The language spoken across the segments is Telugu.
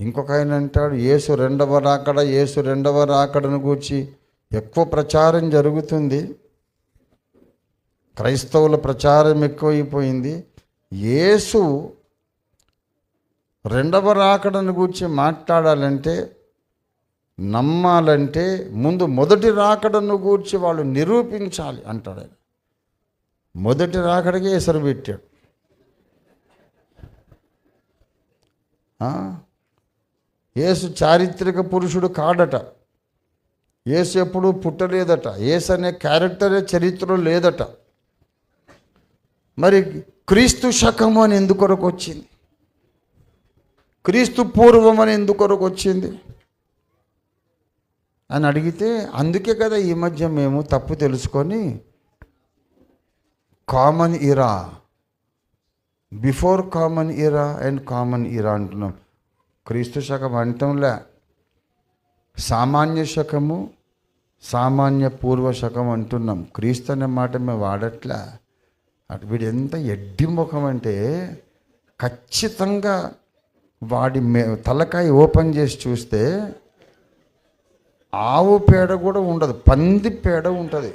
ఇంకొక ఆయన అంటాడు యేసు రెండవ రాకడ యేసు రెండవ రాకడను గూర్చి ఎక్కువ ప్రచారం జరుగుతుంది. క్రైస్తవుల ప్రచారం ఎక్కువైపోయింది. యేసు రెండవ రాకడను గూర్చి మాట్లాడాలంటే నమ్మాలంటే ముందు మొదటి రాకడను గూర్చి వాళ్ళు నిరూపించాలి అంటాడు ఆయన. మొదటి రాకడికే ఎసరు పెట్టాడు. యేసు చారిత్రక పురుషుడు కాడట. యేసు ఎప్పుడు పుట్టలేదట. యేసు అనే క్యారెక్టరే చరిత్రలో లేదట. మరి క్రీస్తు శకము అని ఎందుకొరకు వచ్చింది? క్రీస్తు పూర్వం అని ఎందుకొరకు వచ్చింది? అని అడిగితే అందుకే కదా ఈ మధ్య మేము తప్పు తెలుసుకొని common era before common era and common era అంటున్నాం. క్రీస్తు శకం అంటంలే. సామాన్య శకము సామాన్య పూర్వ శకం అంటున్నాం. క్రీస్తు అనే మాట మేము వాడట్లే. అటు వీడు ఎంత ఎడ్డి ముఖం అంటే ఖచ్చితంగా వాడి మే తలకాయ ఓపెన్ చేసి చూస్తే ఆవు పేడ కూడా ఉండదు పంది పేడ ఉంటుంది.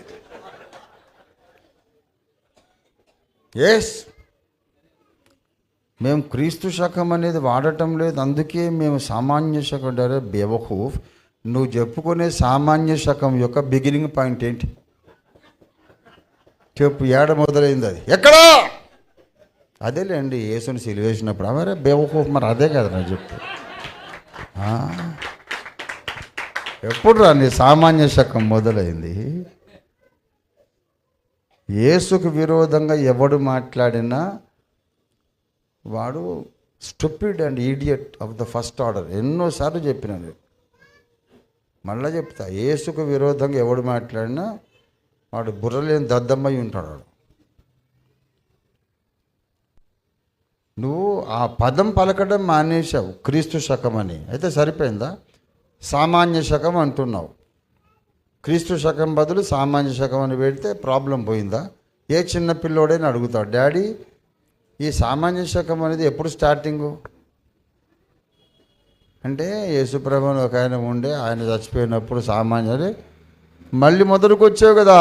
ఎస్ మేము క్రీస్తు శకం అనేది వాడటం లేదు. అందుకే మేము సామాన్య శకం డరే బేవహూఫ్ నువ్వు చెప్పుకునే సామాన్య శకం యొక్క బిగినింగ్ పాయింట్ ఏంటి? చెప్పు ఏడ మొదలైంది అది? ఎక్కడా? అదేలేండి యేసుని సిలివేసినప్పుడు. అవరే బేవహూఫ్ మరి అదే కదా నేను చెప్పు. ఎప్పుడు రా నీ సామాన్య శకం మొదలైంది? యేసుకు విరోధంగా ఎవడు మాట్లాడినా వాడు stupid and idiot of the first order. ఎన్నోసార్లు చెప్పినాను మళ్ళీ చెప్తా ఏసుకు విరోధంగా ఎవడు మాట్లాడినా వాడు బుర్రలేని దద్దమ్మై ఉంటాడు వాడు. నువ్వు ఆ పదం పలకడం మానేశావు క్రీస్తు శకం అని. అయితే సరిపోయిందా? సామాన్య శకం అంటున్నావు. క్రీస్తు శకం బదులు సామాన్య శకం అని పెడితే ప్రాబ్లం పోయిందా? ఏ చిన్న పిల్లోడైనా అడుగుతాడు డాడీ ఈ సామాన్య శకం అనేది ఎప్పుడు స్టార్టింగు? అంటే యేసుప్రభుని ఒక ఆయన ఉండే ఆయన చచ్చిపోయినప్పుడు సామాన్య మళ్ళీ మొదలుకొచ్చావు కదా.